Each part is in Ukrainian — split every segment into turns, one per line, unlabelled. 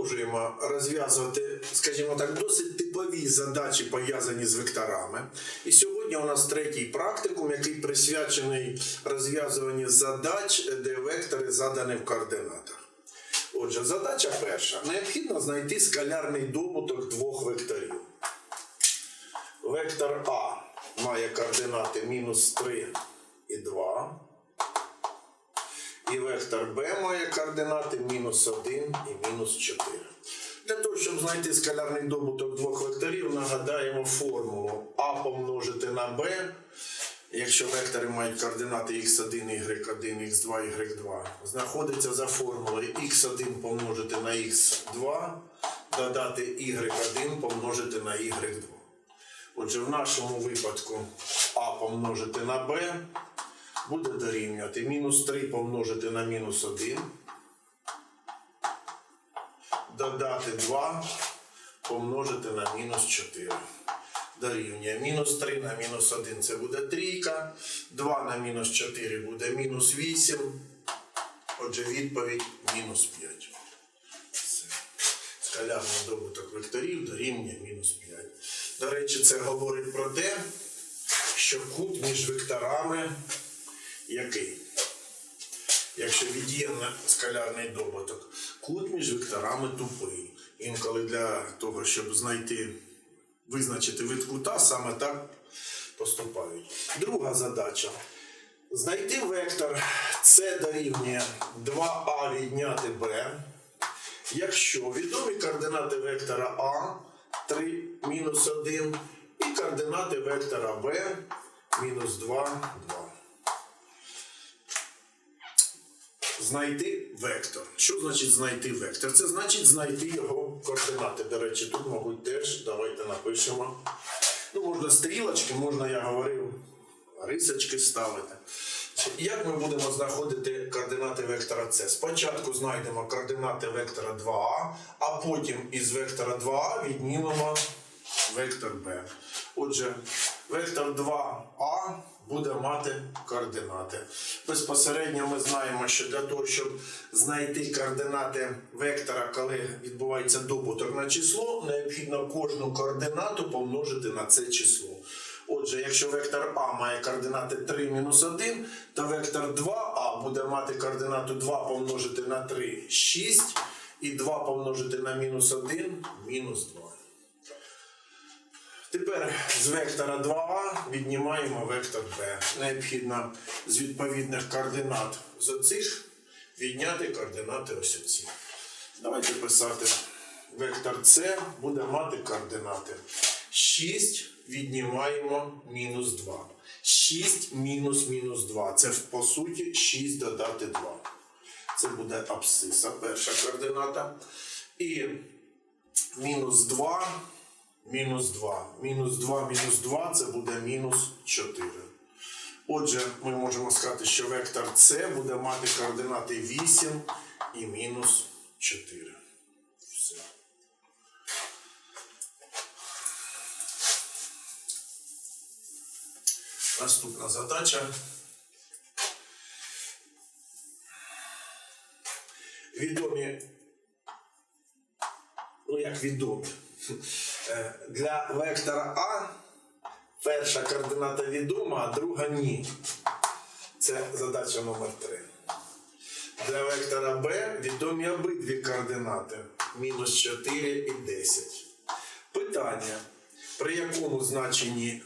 продовжуємо розв'язувати, скажімо так, досить типові задачі, пов'язані з векторами. І сьогодні у нас третій практикум, який присвячений розв'язуванню задач, де вектори задані в координатах. Отже, задача перша. Необхідно знайти скалярний добуток двох векторів. Вектор А має координати мінус 3 і 2. І вектор b має координати мінус 1 і мінус 4. Для того, щоб знайти скалярний добуток двох векторів, нагадаємо формулу а помножити на b, якщо вектори мають координати x1, y1, x2, y2, знаходиться за формулою x1 помножити на x2, додати y1 помножити на y2. Отже, в нашому випадку а помножити на b буде дорівнювати мінус 3 помножити на мінус 1. Додати 2 помножити на мінус 4. Дорівнює мінус 3 на мінус 1 це буде трійка. 2 на мінус 4 буде мінус 8. Отже, відповідь мінус 5. Все. Скалярний добуток векторів дорівнює мінус 5. До речі, це говорить про те, що кут між векторами який? Якщо від'ємно скалярний добуток, кут між векторами тупий. Інколи для того, щоб знайти, визначити вид кута, саме так поступають. Друга задача. Знайти вектор С дорівнює 2а відняти b, якщо відомі координати вектора А 3 мінус 1 і координати вектора Б мінус 2, 2. Знайти вектор. Що значить знайти вектор? Це значить знайти його координати. До речі, тут, мабуть, теж давайте напишемо. Ну, можна стрілочки, можна, я говорив, рисочки ставити. Як ми будемо знаходити координати вектора С? Спочатку знайдемо координати вектора 2А, а потім із вектора 2А віднімемо вектор Б. Отже, вектор 2А буде мати координати. Безпосередньо ми знаємо, що для того, щоб знайти координати вектора, коли відбувається добуток на число, необхідно кожну координату помножити на це число. Отже, якщо вектор А має координати 3 мінус 1, то вектор 2А буде мати координату 2 помножити на 3 6, і 2 помножити на мінус 1 мінус 2. Тепер з вектора 2А віднімаємо вектор b. Необхідно з відповідних координат з оцих відняти координати ось оці. Давайте писати. Вектор С буде мати координати. 6 віднімаємо мінус 2. 6 мінус мінус 2. Це по суті 6 додати 2. Це буде абсциса, перша координата. І мінус 2 мінус 2. Мінус 2 мінус 2 це буде мінус 4. Отже, ми можемо сказати, що вектор С буде мати координати 8 і мінус 4. Все. Наступна задача. Відомі ну як відомі. Е, Для вектора А перша координата відома, а друга ні. Це задача номер 3. Для вектора Б відомі обидві координати мінус 4 і 10. Питання, при якому значенні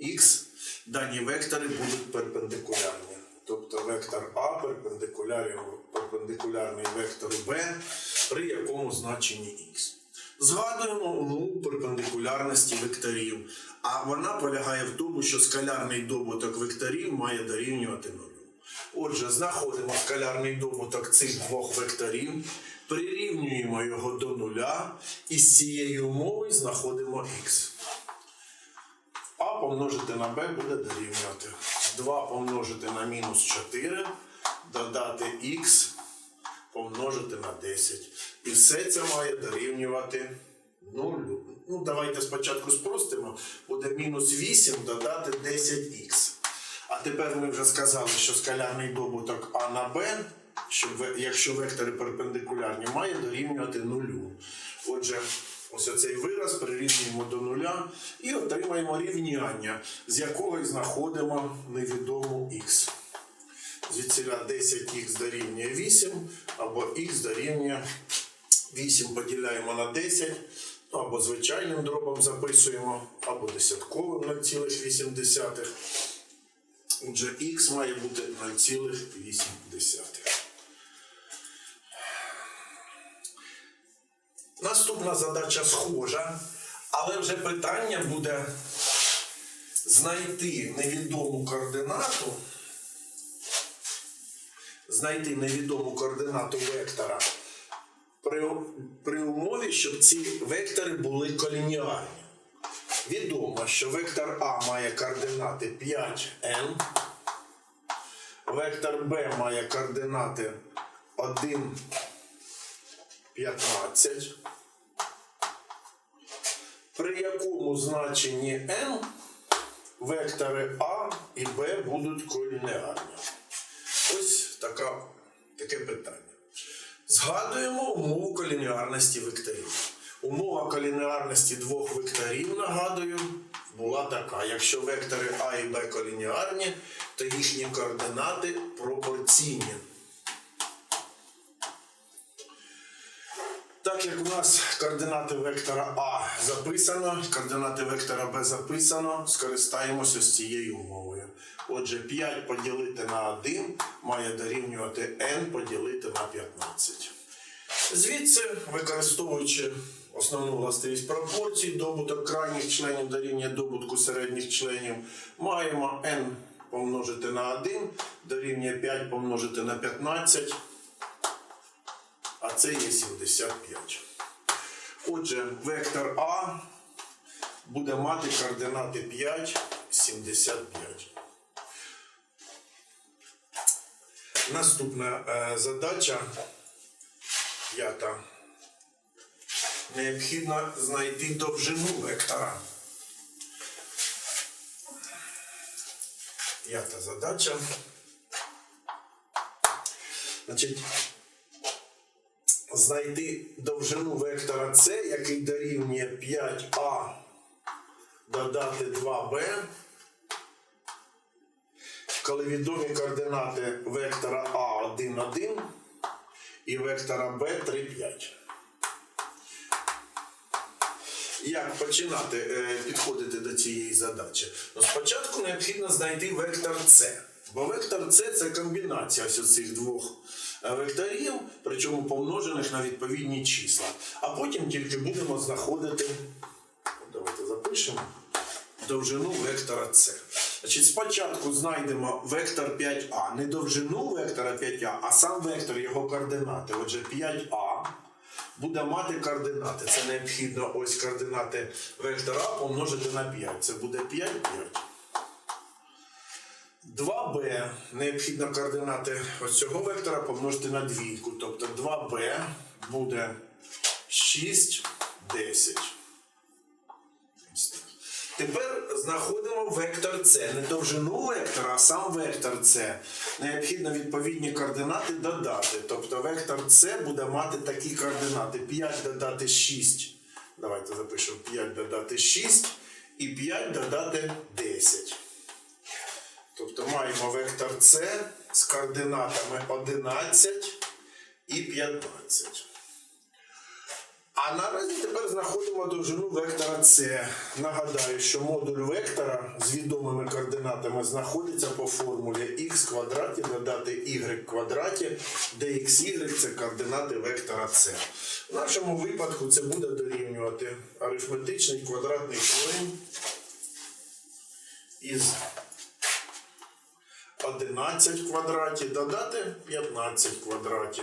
х дані вектори будуть перпендикулярні. Тобто вектор А перпендикулярний, вектору Б, при якому значенні х. Згадуємо умову перпендикулярності векторів, а вона полягає в тому, що скалярний добуток векторів має дорівнювати нулю. Отже, знаходимо скалярний добуток цих двох векторів, прирівнюємо його до нуля і з цієї умови знаходимо х. А помножити на b буде дорівнювати 2 помножити на мінус 4, додати х помножити на 10. І все це має дорівнювати 0. Ну, давайте спочатку спростимо. Буде мінус 8 додати 10х. А тепер ми вже сказали, що скалярний добуток А на Б якщо вектори перпендикулярні, має дорівнювати нулю. Отже, ось оцей вираз прирівнюємо до нуля і отримаємо рівняння, з якого знаходимо невідому х. Звідсіля 10х дорівнює 8, або х дорівнює 8 поділяємо на 10, ну, або звичайним дробом записуємо, або десятковим 0,8. Отже, х має бути 0,8. Наступна задача схожа, але вже питання буде знайти невідому координату, знайти невідому координату вектора при, при умові, щоб ці вектори були колініарні. Відомо, що вектор А має координати 5n, вектор Б має координати 1, 15, при якому значенні n вектори А і Б будуть колінеарні. Ось така, таке питання. Згадуємо умову колініарності векторів. Умова колініарності двох векторів, нагадую, була така. Якщо вектори А і Б колініарні, то їхні координати пропорційні. Так як у нас координати вектора А записано, координати вектора Б записано, скористаємося з цією умовою. Отже, 5 поділити на 1 має дорівнювати n поділити на 15. Звідси, використовуючи основну властивість пропорцій, добуток крайніх членів дорівнює добутку середніх членів, маємо n помножити на 1 дорівнює 5 помножити на 15 а це є 75. Отже, вектор А буде мати координати 5, 75. Наступна е, задача п'ята. Необхідно знайти довжину вектора. П'ята задача. Значить, знайти довжину вектора С, який дорівнює 5А додати 2b, коли відомі координати вектора А 1, 1 і вектора Б 3, 5. Як починати е, підходити до цієї задачі? Ну, спочатку необхідно знайти вектор С. Бо вектор С це комбінація ось цих двох векторів, причому помножених на відповідні числа. А потім тільки будемо знаходити, давайте запишемо, довжину вектора С. Значить, спочатку знайдемо вектор 5А, не довжину вектора 5А, а сам вектор його координати. Отже, 5А буде мати координати. Це необхідно ось координати вектора помножити на 5. Це буде 5, 5. 2b необхідно координати ось цього вектора помножити на двійку. Тобто 2b буде 6, 10. Тепер знаходимо вектор С. Не довжину вектора, а сам вектор С. Необхідно відповідні координати додати. Тобто вектор С буде мати такі координати. 5 додати 6. Давайте запишемо 5 додати 6 і 5 додати 10. Тобто маємо вектор С з координатами 11 і 15. А наразі тепер знаходимо довжину вектора С. Нагадаю, що модуль вектора з відомими координатами знаходиться по формулі х квадраті додати y квадраті, де xy це координати вектора С. В нашому випадку це буде дорівнювати арифметичний квадратний корінь із 11 в квадраті додати 15 в квадраті.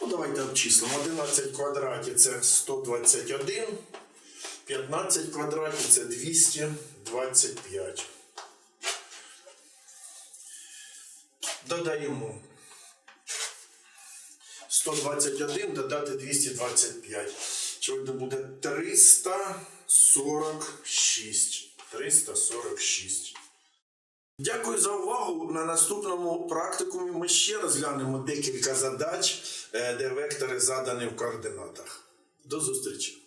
Ну, давайте обчислимо. 11 в квадраті це 121, 15 в квадраті це 225. Додаємо 121 додати 225. Чого буде 346. 346. Дякую за увагу. На наступному практикумі ми ще розглянемо декілька задач, е, де вектори задані в координатах. До зустрічі!